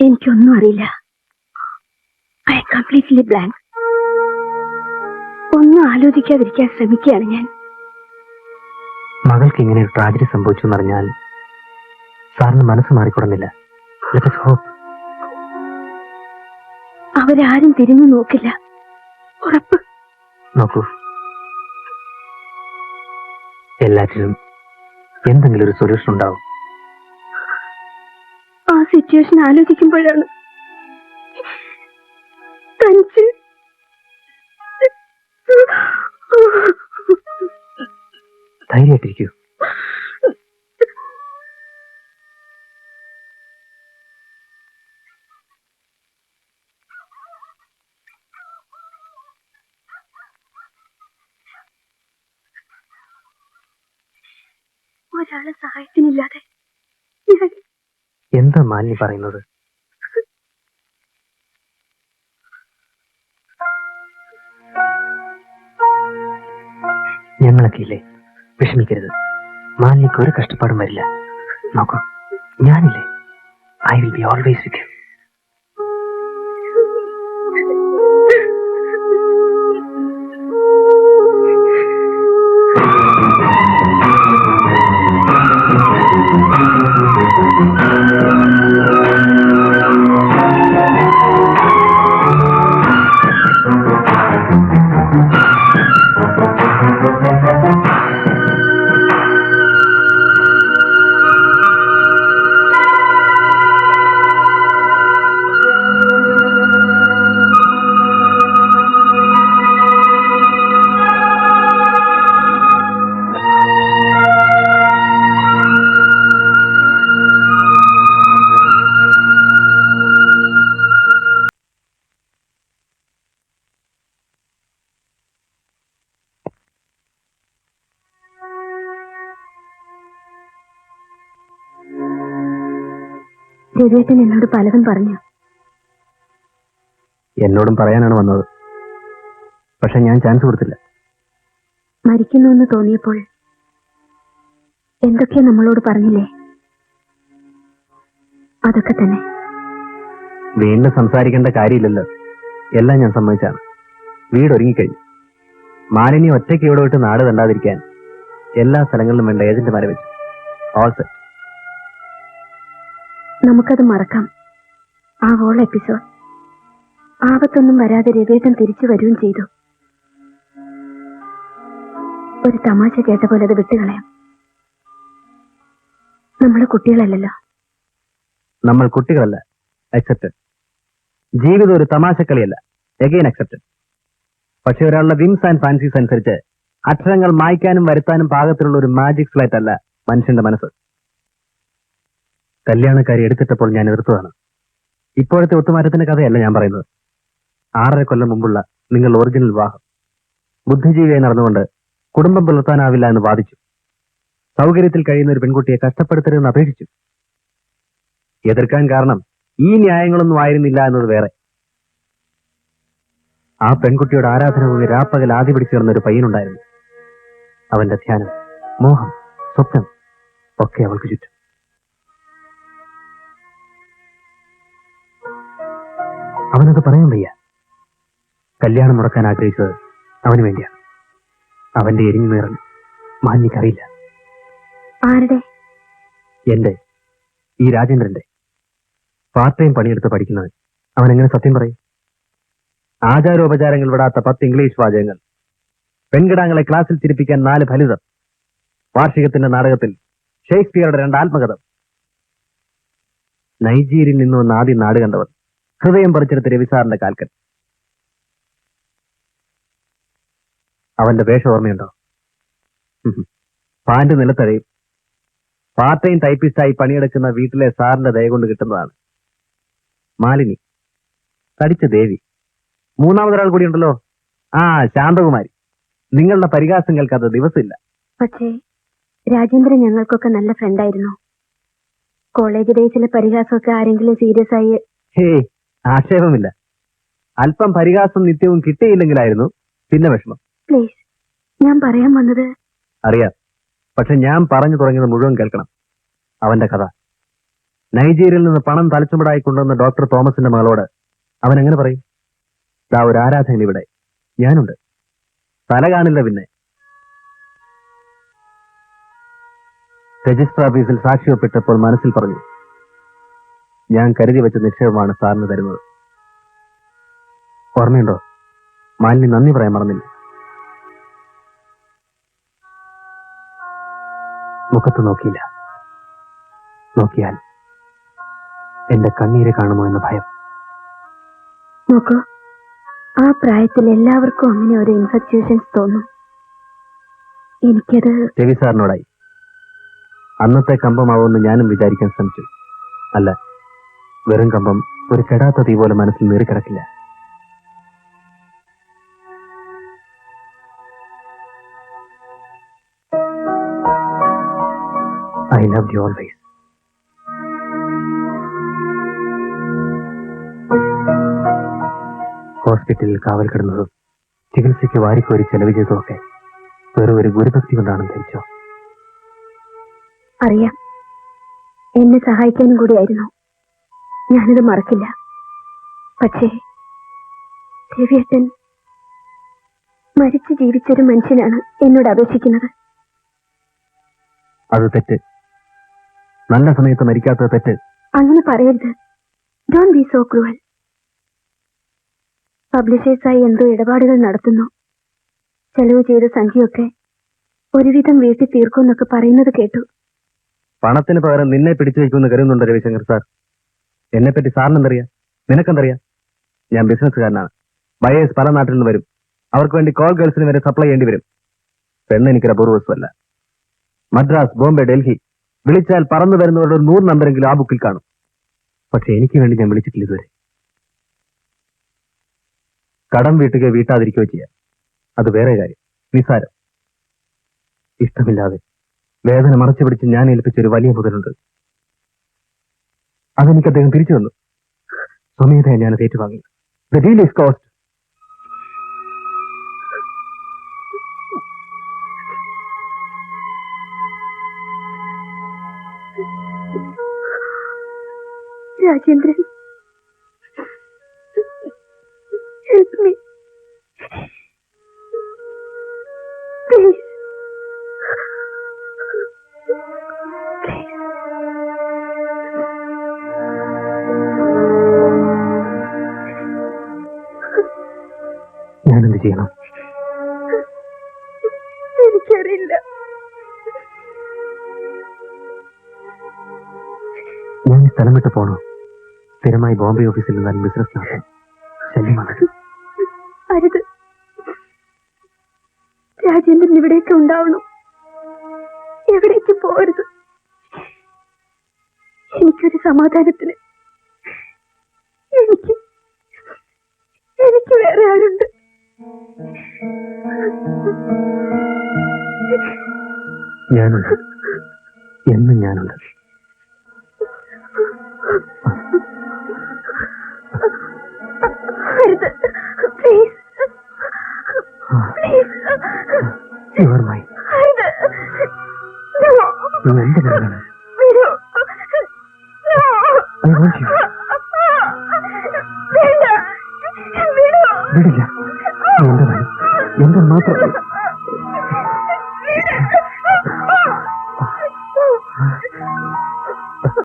എനിക്കൊന്നും അറിയില്ല. I completely blank ഒന്നും ആലോചിക്കാതിരിക്കാൻ ശ്രമിക്കുകയാണ് ഞാൻ. മകൾക്ക് ഇങ്ങനെ ഒരു ട്രാജഡി സംഭവിച്ചു എന്നറിഞ്ഞാൽ സാറിന് മനസ്സ് മാറിക്കൊടുന്നില്ല. അവരാരും തിരിഞ്ഞു നോക്കില്ല. ഉറപ്പ്. നോക്കൂ. എല്ലാറ്റിനും എന്തെങ്കിലും ഒരു സൊല്യൂഷൻ ഉണ്ടാവും. സിറ്റുവേഷൻ ആലോചിക്കുമ്പോഴാണ് തനിച്ച് ധൈര്യമായിട്ടിരിക്കൂ. ഒരാളെ സഹായത്തിനില്ലാതെ എന്താ മാലിനി പറയുന്നത്? ഞങ്ങളൊക്കെ ഇല്ലേ വിഷമിക്കരുത്. മാലിനിക്ക് ഒരു കഷ്ടപ്പാടും വരില്ല. നോക്കൂ ഞാനില്ലേ? I will be always with you Thank you. രവിയേട്ടൻ എന്നോട് പലതും പറഞ്ഞു. എന്നോടും പറയാനാണ് വന്നത്. പക്ഷെ ഞാൻ ചാൻസ് കൊടുത്തില്ല. മരിക്കുന്നു എന്ന് തോന്നിയപ്പോൾ എന്തൊക്കെയാ നമ്മളോട് പറഞ്ഞില്ലേ? അതൊക്കെ തന്നെ. വീണ്ടും സംസാരിക്കേണ്ട കാര്യമില്ലല്ലോ. എല്ലാം ഞാൻ സമ്മതിച്ചാണ്. വീട് ഒരുങ്ങിക്കഴിഞ്ഞു. മാലിന്യ ഒറ്റയ്ക്ക് ഇവിടെ വിട്ട് നാട് തണ്ടാതിരിക്കാൻ എല്ലാ സ്ഥലങ്ങളിലും വേണ്ട ഏജന്റുമാരെ വെച്ചു. ഓൾ സെറ്റ് നമുക്കത് മറക്കാം. ആ ഹോൾ എപ്പിസോഡ് ആപത്തൊന്നും വരാതെ രവേട്ടൻ തിരിച്ചു വരികയും ചെയ്തു. ഒരു തമാശ കേട്ട പോലെ അത് വിട്ടുകളയാം നമ്മൾ കുട്ടികളല്ലല്ലോ. നമ്മൾ കുട്ടികളല്ല. അക്സെപ്റ്റഡ് ജീവിതം ഒരു തമാശക്കളിയല്ല. എഗെയിൻ അക്സെപ്റ്റഡ് പക്ഷെ ഒരാളുടെ വിംസ് ആൻഡ് ഫാൻസീസ് അനുസരിച്ച് അക്ഷരങ്ങൾ മായ്ക്കാനും വരുത്താനും പാകത്തിലുള്ള ഒരു മാജിക് ഫ്ലൈറ്റ് അല്ല മനുഷ്യന്റെ മനസ്സ്. കല്യാണക്കാരി എടുത്തിട്ടപ്പോൾ ഞാൻ എതിർത്തതാണ്. ഇപ്പോഴത്തെ ഒത്തുമാറ്റത്തിന്റെ കഥയല്ല ഞാൻ പറയുന്നത്. ആറര കൊല്ലം മുമ്പുള്ള നിങ്ങൾ ഒറിജിനൽ വിവാഹം. ബുദ്ധിജീവിയായി നടന്നുകൊണ്ട് കുടുംബം പുലർത്താനാവില്ല എന്ന് വാദിച്ചു. സൗകര്യത്തിൽ കഴിയുന്ന ഒരു പെൺകുട്ടിയെ കഷ്ടപ്പെടുത്തരുതെന്ന് അപേക്ഷിച്ചു. എതിർക്കാൻ കാരണം ഈ ന്യായങ്ങളൊന്നും ആയിരുന്നില്ല എന്നത് വേറെ. ആ പെൺകുട്ടിയുടെ ആരാധന ഭൂമി രാപ്പകൽ ആദ്യ പിടിച്ചു കിടന്ന ഒരു പയ്യനുണ്ടായിരുന്നു. അവന്റെ ധ്യാനം മോഹം സ്വപ്നം ഒക്കെ അവൾക്ക് ചുറ്റും. അവനത് പറയാൻ വയ്യ. കല്യാണം മുടക്കാൻ ആഗ്രഹിച്ചത് അവന് വേണ്ടിയാണ് അവന്റെ എരിഞ്ഞു നീറൽ മാന്യക്കറിയില്ല ആരുടെ? എന്റെ ഈ രാജേന്ദ്രന്റെ. പാർട്ട് ടൈം പണിയെടുത്ത് പഠിക്കുന്നവൻ. അവൻ എങ്ങനെ സത്യം പറയും? ആചാരോപചാരങ്ങൾ വിടാത്ത പത്ത് ഇംഗ്ലീഷ് വാചകങ്ങൾ. പെൺകിടാങ്ങളെ ക്ലാസ്സിൽ ചിരിപ്പിക്കാൻ നാല് ഫലിതം. വാർഷികത്തിന്റെ നാടകത്തിൽ ഷേക്സ്പിയറുടെ രണ്ട് ആത്മകഥ. നൈജീരിയയിൽ നിന്ന് വന്ന് ആദ്യം നാട് കണ്ടവർ ഹൃദയം പറിച്ചെടുത്ത് രവിസാറിന്റെ കാൽക്കൽ. അവന്റെ വേഷം ഓർമ്മയുണ്ടോ? പാന്റ് നിലത്തഴയും പാർട്ട് ടൈം ടൈപ്പിസ്റ്റായി പണിയെടുക്കുന്ന വീട്ടിലെ സാറിന്റെ ദയ കൊണ്ട് കിട്ടുന്നതാണ്. മാലിനി. തടിച്ച ദേവി. മൂന്നാമതൊരാൾ കൂടി ഉണ്ടല്ലോ? ആ ശാന്തകുമാരി. നിങ്ങളുടെ പരിഹാസം കേൾക്കാത്ത ദിവസമില്ല. പക്ഷേ രാജേന്ദ്രൻ ഞങ്ങൾക്കൊക്കെ നല്ല ഫ്രണ്ടായിരുന്നു കോളേജ് ഡേയ്സിലെ പരിഹാസമൊക്കെ ആരെങ്കിലും സീരിയസ് ആയി ഹേയ് ആക്ഷേപമില്ല. അല്പം പരിഹാസം നിത്യവും കിട്ടിയില്ലെങ്കിലായിരുന്നു പിന്നെ വിഷമം. പ്ലീസ് ഞാൻ പറയാൻ വന്നത് അറിയാം. പക്ഷെ ഞാൻ പറഞ്ഞു തുടങ്ങിയത് മുഴുവൻ കേൾക്കണം. അവന്റെ കഥ. നൈജീരിയയിൽ നിന്ന് പണം തലച്ചുമടായി കൊണ്ടുവന്ന ഡോക്ടർ തോമസിന്റെ മകളോട് അവൻ എങ്ങനെ പറയും? ദാ ഒരു ആരാധകൻ ഇവിടെ. ഞാനുണ്ട്. തല കാണില്ല പിന്നെ. രജിസ്റ്റർ ഓഫീസിൽ സാക്ഷി ഒപ്പിട്ടപ്പോൾ മനസ്സിൽ പറഞ്ഞു. ഞാൻ കരുതി വെച്ച നിക്ഷേപമാണ് സാറിന് തരുന്നത്. ഓർമ്മയുണ്ടോ? മാലിനി നന്ദി പറയാൻ മറന്നില്ല. മുഖത്ത് നോക്കിയില്ല. നോക്കിയാൽ എന്റെ കണ്ണീര് കാണുമോ എന്ന ഭയം. നോക്കൂ ആ പ്രായത്തിൽ എല്ലാവർക്കും അങ്ങനെ ഒരു ഇൻഫെക്ച്വേഷൻസ് തോന്നും. എനിക്കത് രവി സാറിനോടായി. അന്നത്തെ കമ്പമാവുമെന്ന് ഞാനും വിചാരിക്കാൻ ശ്രമിച്ചു. അല്ല വെറും കമ്പം ഒരു കെടാത്ത തീ പോലെ മനസ്സിൽ നീറിക്കിടക്കില്ല ഐ ലവ് യു ഓൾവേസ് ഹോസ്പിറ്റലിൽ കാവൽ കിടന്നതും ചികിത്സയ്ക്ക് വാരിക്കോരി ചെലവ് ചെയ്തതൊക്കെ വെറും ഒരു ഗുരുഭക്തി കൊണ്ടാണെന്ന് ധരിച്ചോ? അറിയാം. എന്നെ സഹായിക്കാനും കൂടിയായിരുന്നു. ഞാനത് മറക്കില്ല. പക്ഷേ രവിയേട്ടൻ മരിച്ചു ജീവിച്ചൊരു മനുഷ്യനാണ് എന്നോട് അപേക്ഷിക്കുന്നത്. അത് തെറ്റ്. നല്ല സമയത്ത് മരിക്കാത്തത് തെറ്റ്. അങ്ങനെ പറയരുത്. ഡോൺ ബി സോ ക്രൂവൽ പബ്ലിഷേഴ്സായി എന്തോ ഇടപാടുകൾ നടത്തുന്നു. ചെലവ് ചെയ്ത സംഖ്യയൊക്കെ ഒരുവിധം വീട്ടിൽ തീർക്കുമെന്നൊക്കെ പറയുന്നത് കേട്ടു. പണത്തിന് പകരം നിന്നെ പിടിച്ചു വയ്ക്കുമെന്ന് കരുതുന്നുണ്ട് രവിശങ്കർ സാർ? എന്നെപ്പറ്റി സാറിന് എന്തറിയാം നിനക്കെന്തറിയാം? ഞാൻ ബിസിനസ്സുകാരനാണ്. ബയേഴ്സ് പല നാട്ടിൽ നിന്ന് വരും. അവർക്ക് വേണ്ടി കോൾ ഗേൾസിന് വരെ സപ്ലൈ ചെയ്യേണ്ടി വരും. പെണ്ണ് എനിക്കൊരു അപൂർവസ്വല്ല മദ്രാസ് ബോംബെ ഡൽഹി. വിളിച്ചാൽ പറന്നു വരുന്നവരുടെ ഒരു നൂറ് നമ്പരെങ്കിലും ആ ബുക്കിൽ കാണും. പക്ഷെ എനിക്ക് വേണ്ടി ഞാൻ വിളിച്ചിട്ടില്ല ഇതുവരെ. കടം വീട്ടുകയോ വീട്ടാതിരിക്കുകയോ ചെയ്യാം. അത് വേറെ കാര്യം. നിസ്സാരം. ഇഷ്ടമില്ലാതെ. വേദന മറച്ചു പിടിച്ച് ഞാൻ ഏൽപ്പിച്ച ഒരു വലിയ മുതലുണ്ട്. അതെനിക്ക് അദ്ദേഹം തിരിച്ചു തന്നു. സ്വമേധയെ ഞാൻ അത് ഏറ്റുവാങ്ങി രാജേന്ദ്രൻ ഹെൽപ്പ് me. സ്ഥലം വിട്ട് പോണോ? സ്ഥിരമായി ബോംബെ ഓഫീസിൽ നിന്നാലും ബിസിനസ് നടത്താൻ ശല്യമാണ് അരുത്. രാജേന്ദ്രൻ ഇവിടേക്ക് ഉണ്ടാവണം. എവിടേക്ക് പോരുത് എനിക്കൊരു സമാധാനത്തിന് എനിക്ക് എനിക്ക് വേറെ ആരുണ്ട്. ഞാനുണ്ട്. എന്നും ഞാനുണ്ട്. Please your